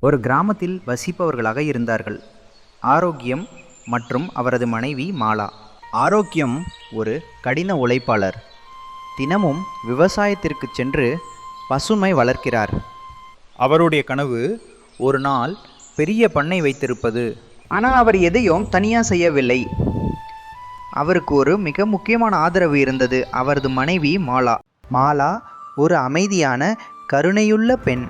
ஒரு கிராமத்தில் வசிப்பவர்களாக இருந்தார்கள். ஆரோக்கியம் மற்றும் அவரது மனைவி மாலா. ஆரோக்கியம் ஒரு கடின உழைப்பாளர். தினமும் விவசாயத்திற்கு சென்று பசுமை வளர்க்கிறார். அவருடைய கனவு ஒரு நாள் பெரிய பண்ணை வைத்திருப்பது. ஆனால் அவர் எதையும் தனியாக செய்யவில்லை. அவருக்கு ஒரு மிக முக்கியமான ஆதரவு இருந்தது அவரது மனைவி மாலா. மாலா ஒரு அமைதியான கருணையுள்ள பெண்.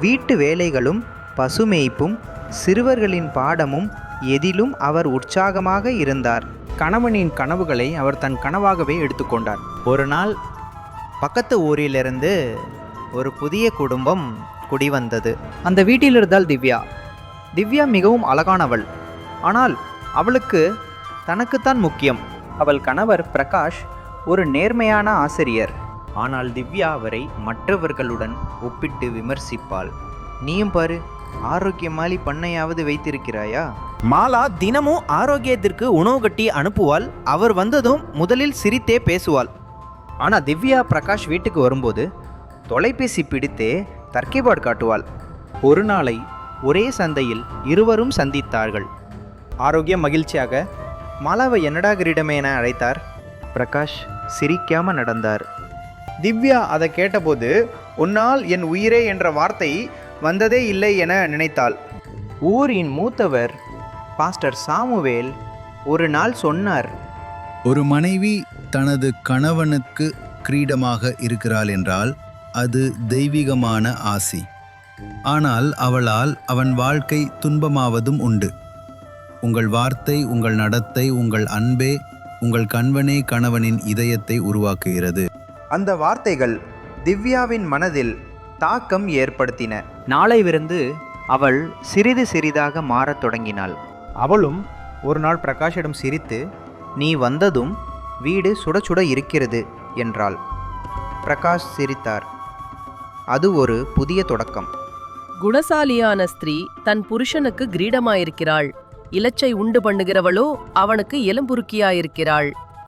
வீட்டு வேலைகளும் பசுமேய்ப்பும் சிறுவர்களின் பாடமும் எதிலும் அவர் உற்சாகமாக இருந்தார். கணவனின் கனவுகளை அவர் தன் கனவாகவே எடுத்துக்கொண்டார் ஒரு நாள் பக்கத்து ஊரிலிருந்து ஒரு புதிய குடும்பம் குடிவந்தது. அந்த வீட்டில் இருந்தால் திவ்யா. திவ்யா மிகவும் அழகானவள். ஆனால் அவளுக்கு தனக்குத்தான் முக்கியம். அவள் கணவர் பிரகாஷ் ஒரு நேர்மையான ஆசிரியர். ஆனால் திவ்யா அவரை மற்றவர்களுடன் ஒப்பிட்டு விமர்சிப்பாள். நீயும் பாரு ஆரோக்கியமாலி பண்ணையாவது வைத்திருக்கிறாயா? மாலா தினமும் ஆரோக்கியத்திற்கு உணவு கட்டி அனுப்புவாள். அவர் வந்ததும் முதலில் சிரித்தே பேசுவாள். ஆனால் திவ்யா பிரகாஷ் வீட்டுக்கு வரும்போது தொலைபேசி பிடித்தே தற்கைபாடு காட்டுவாள். ஒரு நாளை ஒரே சந்தையில் இருவரும் சந்தித்தார்கள். ஆரோக்கியம் மகிழ்ச்சியாக மாலாவை என்னடா கிரீடமே என அழைத்தார்? பிரகாஷ் சிரிக்காம நடந்தார். திவ்யா அதை கேட்டபோது உன்னால் என் உயிரே என்ற வார்த்தை வந்ததே இல்லை என நினைத்தாள். ஊரின் மூத்தவர் பாஸ்டர் சாமுவேல் ஒரு நாள் சொன்னார் ஒரு மனைவி தனது கணவனுக்கு கிரீடமாக இருக்கிறாள் என்றால் அது தெய்வீகமான ஆசி. ஆனால் அவளால் அவன் வாழ்க்கை துன்பமாவதும் உண்டு. உங்கள் வார்த்தை உங்கள் நடத்தை உங்கள் அன்பே உங்கள் கண்வனே கணவனின் இதயத்தை உருவாக்குகிறது. அந்த வார்த்தைகள் திவ்யாவின் மனதில் தாக்கம் ஏற்படுத்தின. நாளைவிருந்து அவள் சிறிது சிறிதாக மாறத் தொடங்கினாள். அவளும் ஒரு நாள் பிரகாஷிடம் சிரித்து நீ வந்ததும் வீடு சுட சுட இருக்கிறது என்றாள். பிரகாஷ் சிரித்தார். அது ஒரு புதிய தொடக்கம். குணசாலியான ஸ்திரீ தன் புருஷனுக்கு கிரீடமாயிருக்கிறாள். இலச்சை உண்டு பண்ணுகிறவளோ அவனுக்கு எலும்புருக்கியாயிருக்கிறாள்.